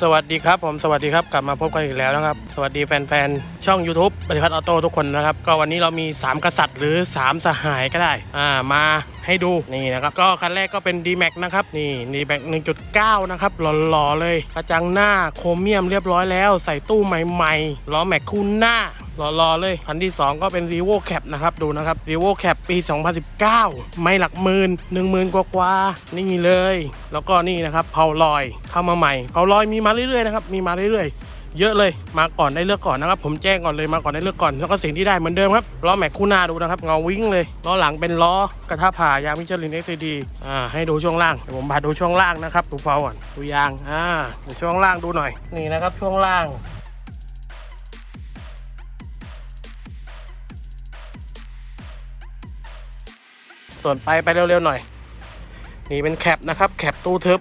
สวัสดีครับผมสวัสดีครับกลับมาพบกันอีกแล้วนะครับ สวัสดีแฟนๆ ช่อง YouTube ปฏิพัฒน์ออโต้ทุกคนนะครับ ก็วันนี้เรามี 3 กษัตริย์หรือ 3 สหายก็ได้อ่ามาให้ดูนี่นะครับก็คันแรกก็เป็น d m a x นะครับนี่ d m a x 1.9 นะครับหล่อๆเลย กระจังหน้าโครเมียมเรียบร้อยแล้วใส่ตู้ใหม่ๆล้อแม็กคู่หน้ารอๆเลยคันที่ 2 ก็เป็น r e v o Cap นะครับ ดูนะครับ r e v o Cap ปี 2019 ไม่หลักหมื่นหนึ่งหมื่นกว่าๆนี่เลย แล้วก็นี่นะครับเผาลอยเข้ามาใหม่เผาลอยมีมาเรื่อยๆนะครับมีมาเรื่อยๆ เยอะเลยมาก่อนได้เลือกก่อนนะครับ ผมแจ้งก่อนเลยมาก่อนได้เลือกก่อนแล้วก็สิ่งที่ได้เหมือนเดิมครับล้อแม็กคู่หน้าดูนะครับเงาวิ่งเลยล้อหลังเป็นล้อกระทะผ่ายางมิชลิน XCD อ่าให้ดูช่วงล่างเดี๋ยวผมพาดูช่วงล่างนะครับดูเผาก่อนดูยางอ่าดี๋ยวช่วงล่างดูหน่อยนี่นะครับช่วงล่างส่วนไปไปเร็วๆหน่อย นี่เป็นแคปนะครับ แคปตู้ทึบ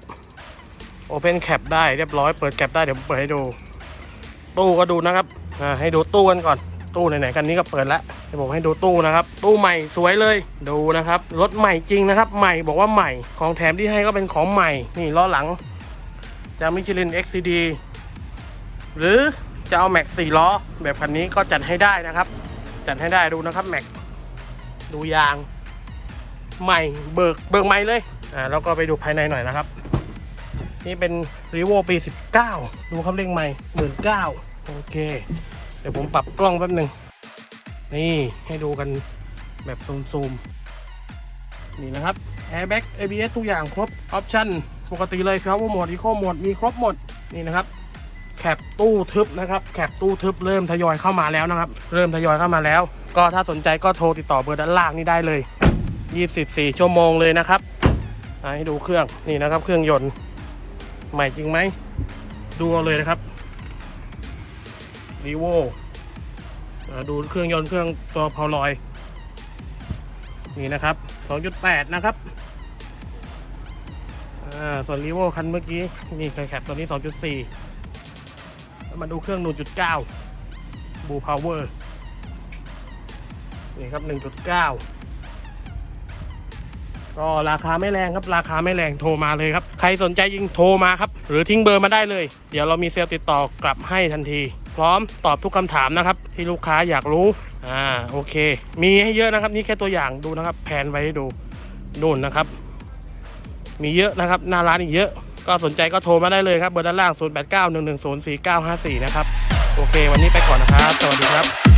โอเพนแคปได้เรียบร้อยเปิดแคปได้เดี๋ยวผมเปิดให้ดู ตู้ก็ดูนะครับอ่าให้ดูตู้กันก่อน ตู้ไหนๆกันนี้ก็เปิดแล้วผมให้ดูตู้นะครับ ตู้ใหม่สวยเลยดูนะครับรถใหม่จริงนะครับ ใหม่บอกว่าใหม่ของแถมที่ให้ก็เป็นของใหม่นี่ล้อหลังจากมิชลิน XCD หรือจะเอาแม็ก4ล้อ แบบคันนี้ก็จัดให้ได้นะครับ จัดให้ได้ดูนะครับแม็กดูยาง ใหม่เบิกเบิกใหม่เลยอ่าแล้วก็ไปดูภายในหน่อยนะครับ นี่เป็น r e v o ปี 19 ดูครับเร่งใหม่หมื่นเก้า โอเค เดี๋ยวผมปรับกล้องแป๊บหนึ่งนี่ให้ดูกันแบบซูมๆ นี่นะครับ airbag ABS ทุกอย่างครบ ออปชั่น ปกติเลย power mode eco mode มีครบหมด นี่นะครับแคปตู้ทึบนะครับแคปตู้ทึบเริ่มทยอยเข้ามาแล้วนะครับ เริ่มทยอยเข้ามาแล้ว ก็ถ้าสนใจก็โทรติดต่อเบอร์ด้านล่างนี่ได้เลย 24 ชั่วโมงเลยนะครับอ่าให้ดูเครื่องนี่นะครับ เครื่องยนต์ใหม่จริงไหมดูเอาเลยนะครับ รีโวดูเครื่องยนต์เครื่องตัวเพาลอย นี่นะครับ 2.8 นะครับส่วนรีโวคันเมื่อกี้ นี่แคปตัวนี้ 2.4แล้วมาดูเครื่อง 1.9 บูพาวเวอร์นี่ครับ 1.9ก็ราคาไม่แรงครับราคาไม่แรงโทรมาเลยครับ ใครสนใจยิงโทรมาครับ หรือทิ้งเบอร์มาได้เลย เดี๋ยวเรามีเซลล์ติดต่อกลับให้ทันที พร้อมตอบทุกคำถามนะครับ ที่ลูกค้าอยากรู้อ่าโอเค มีให้เยอะนะครับ นี่แค่ตัวอย่างดูนะครับ แผนไว้ให้ดูนู่นนะครับ มีเยอะนะครับหน้าร้านอีกเยอะ ก็สนใจก็โทรมาได้เลยครับเบอร์ด้านล่าง 0891104954 นะครับ โอเค วันนี้ไปก่อนนะครับ สวัสดีครับ